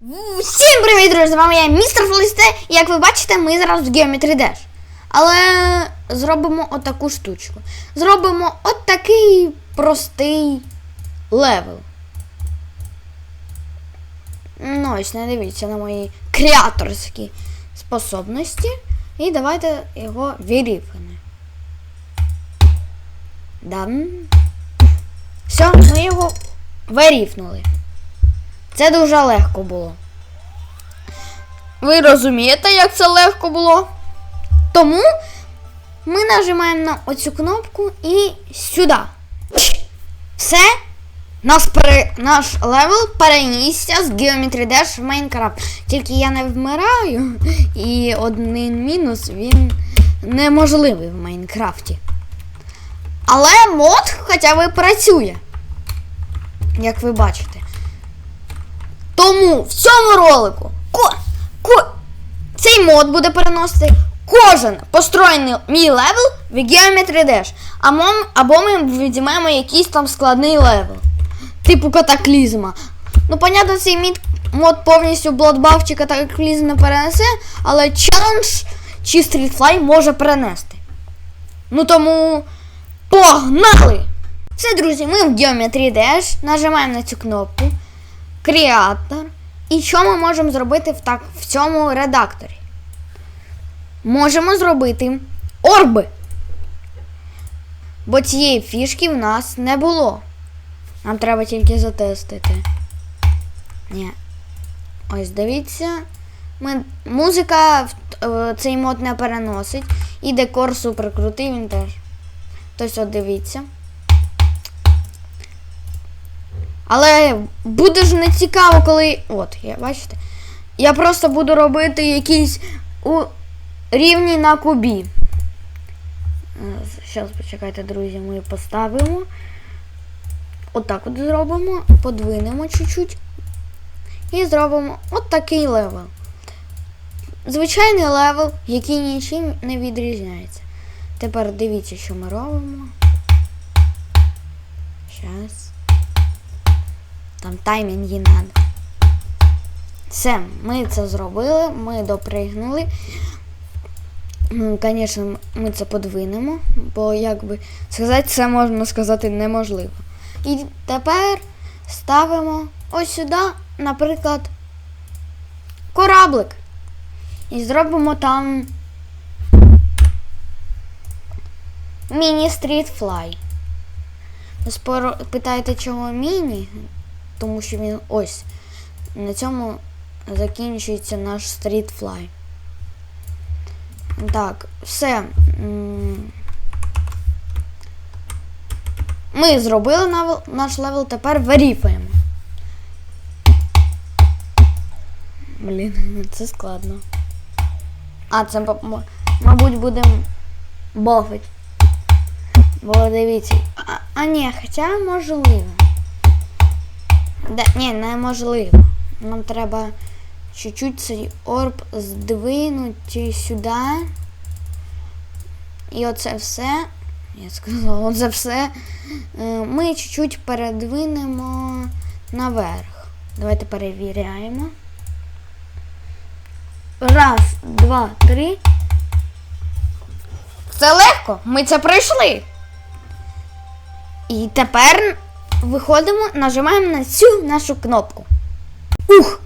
Всім привіт, друзі! З вами я містер Фелісте. І як ви бачите, ми зараз в Geometry Dash. Але зробимо отаку штучку. Зробимо от такий простий левел. Ну, ось не дивіться на мої креаторські способності. І давайте його вирівняємо. Да. Все, ми його вирівнули. Це дуже легко було. Ви розумієте, як це легко було? Тому ми нажимаємо на оцю кнопку і сюди. Все. Наш, пере... наш левел перенісся з Geometry Dash в Майнкрафт. Тільки я не вмираю, і один мінус він неможливий в Майнкрафті. Але мод хоча б працює. Як ви бачите. Тому в цьому ролику ко, ко, цей мод буде переносити кожен построєний мій левел в Geometry Dash. А мом, або ми візьмемо якийсь там складний левел. Типу катаклізма. Ну, понятно, цей мід, мод повністю Bloodbath чи катаклізм не перенесе, але челендж чи Streetfly може перенести. Ну тому погнали! Все, друзі, ми в Geometry Dash нажимаємо на цю кнопку креатор. І що ми можемо зробити в, так, в цьому редакторі? Можемо зробити орби. Бо цієї фішки в нас не було. Нам треба тільки затестити. Ні. Ось дивіться. Ми, музика в, в цей мод не переносить. І декор супер крутий, він теж. Тобто, от дивіться. Але буде ж не цікаво, коли. От, я бачите? Я просто буду робити якісь у... рівні на кубі. Зараз почекайте, друзі, ми поставимо. Отак от зробимо, подвинемо чуть-чуть. І зробимо от такий левел. Звичайний левел, який нічим не відрізняється. Тепер дивіться, що ми робимо. Зараз. Там таймінги надо. Все, ми це зробили, ми допригнули. Ну, Звісно, ми це подвинемо, бо як би сказати, це можна сказати неможливо. І тепер ставимо ось сюди, наприклад, кораблик. І зробимо там міні-стріт флай. Ви споро- питаєте, чого міні? Тому що він ось. На цьому закінчується наш стрітфлай. Так, все. Ми зробили наш левел, тепер виріфаємо. Блін, це складно. А, це, мабуть, будемо бофить. Бо дивіться. А, а ні, хоча можливо. Да, ні, неможливо. Нам треба чуть-чуть цей орб здвинути сюди. І оце все. Я сказала, оце все. е, Ми чуть-чуть передвинемо наверх. Давайте перевіряємо. Раз, два, три. Це легко. Ми це пройшли. І тепер виходимо, нажимаємо на цю нашу кнопку. Ух!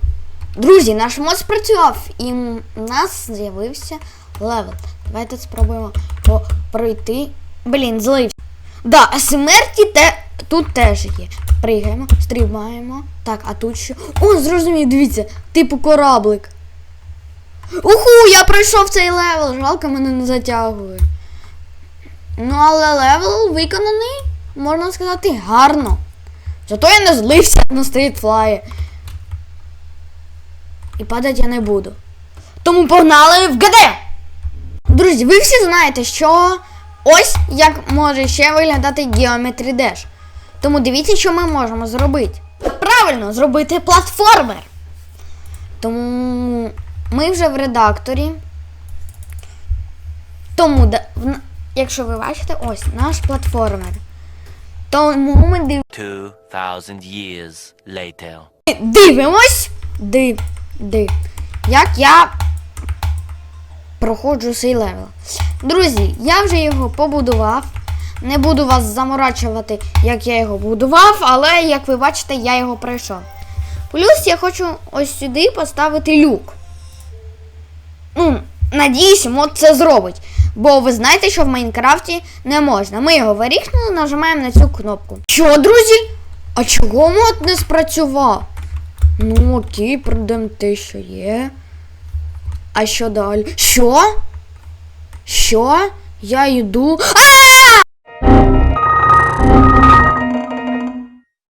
Друзі, наш мод спрацював і у нас з'явився левел. Давайте спробуємо пройти. Блін, злився. Да, смерті те, тут теж є. Пригаємо, стрибаємо. Так, а тут що? О, зрозумів, дивіться, типу кораблик. Уху, я пройшов цей левел. Жалко мене не затягує. Ну, але левел виконаний, можна сказати, гарно. Зато я не злився на стрітфлаї. І падати я не буду. Тому погнали в ГД! Друзі, ви всі знаєте, що ось як може ще виглядати Geometry Dash. Тому дивіться, що ми можемо зробити. Правильно, зробити платформер. Тому ми вже в редакторі. Тому, якщо ви бачите, ось наш платформер. Тому ми див- 2,000 years later. дивимось ди, ди. Як я проходжу цей левел. Друзі, я вже його побудував. Не буду вас заморачувати, як я його будував, але як ви бачите, я його пройшов. Плюс я хочу ось сюди поставити люк. Ну, надіюсь, мод це зробить. Бо ви знаєте, що в Майнкрафті не можна. Ми його вирішили, нажимаємо на цю кнопку. Що, друзі? А чого мод не спрацював? Ну, окей, продаємо те, що є. А що далі? Що? Що? Я йду. А!